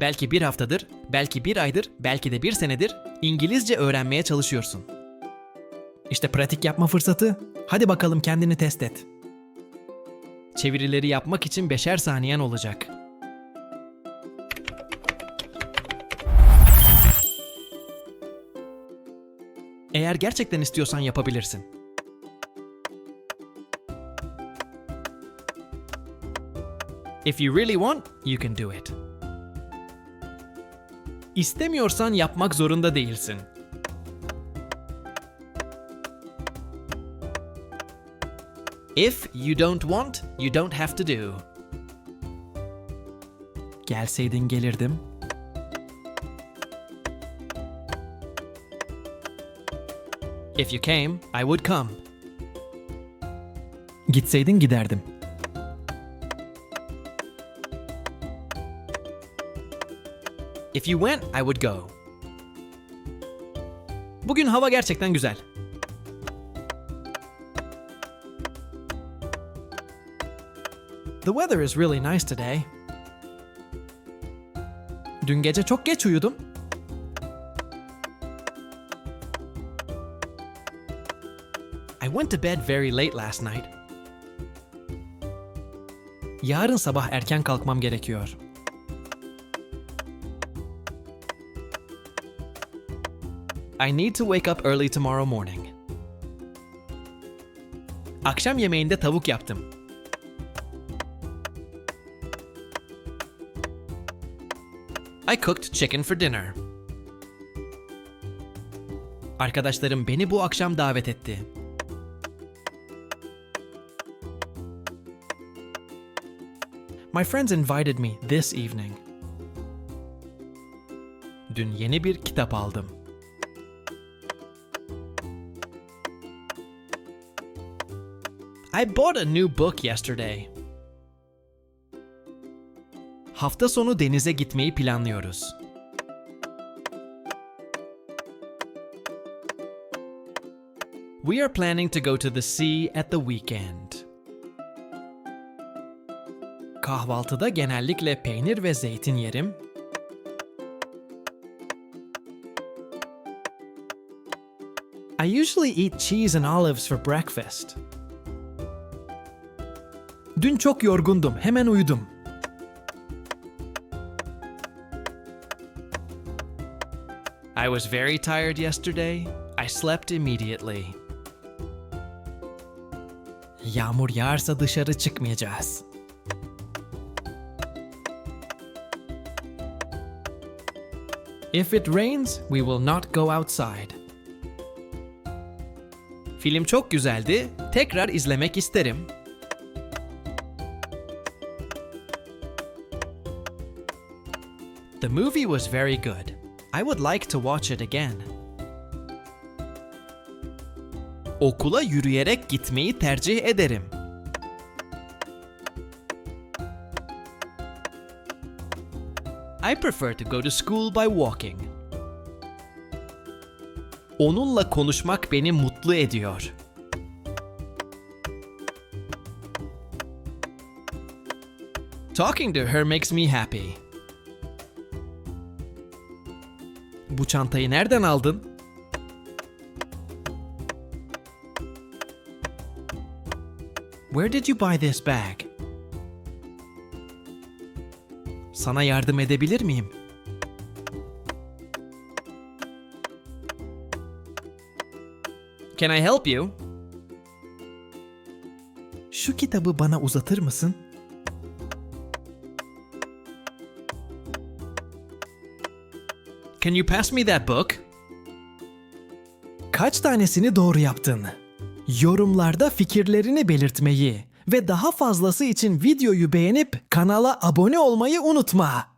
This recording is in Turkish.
belki bir haftadır, belki bir aydır, belki de bir senedir İngilizce öğrenmeye çalışıyorsun. İşte pratik yapma fırsatı. Hadi bakalım kendini test et. Çevirileri yapmak için beşer saniyen olacak. Eğer gerçekten istiyorsan yapabilirsin. If you really want, you can do it. İstemiyorsan yapmak zorunda değilsin. If you don't want, you don't have to do. Gelseydin gelirdim. If you came, I would come. Gitseydin giderdim. If you went, I would go. Bugün hava gerçekten güzel. The weather is really nice today. Dün gece çok geç uyudum. I went to bed very late last night. Yarın sabah erken kalkmam gerekiyor. I need to wake up early tomorrow morning. Akşam yemeğinde tavuk yaptım. I cooked chicken for dinner. Arkadaşlarım beni bu akşam davet etti. My friends invited me this evening. Dün yeni bir kitap aldım. I bought a new book yesterday. Hafta sonu denize gitmeyi planlıyoruz. We are planning to go to the sea at the weekend. Kahvaltıda genellikle peynir ve zeytin yerim. I usually eat cheese and olives for breakfast. Dün çok yorgundum, hemen uyudum. I was very tired yesterday. I slept immediately. Yağmur yağarsa dışarı çıkmayacağız. If it rains, we will not go outside. Film çok güzeldi. Tekrar izlemek isterim. The movie was very good. I would like to watch it again. Okula yürüyerek gitmeyi tercih ederim. I prefer to go to school by walking. Onunla konuşmak beni mutlu ediyor. Talking to her makes me happy. Bu çantayı nereden aldın? Where did you buy this bag? Sana yardım edebilir miyim? Can I help you? Şu kitabı bana uzatır mısın? Can you pass me that book? Kaç tanesini doğru yaptın? Yorumlarda fikirlerini belirtmeyi ve daha fazlası için videoyu beğenip kanala abone olmayı unutma.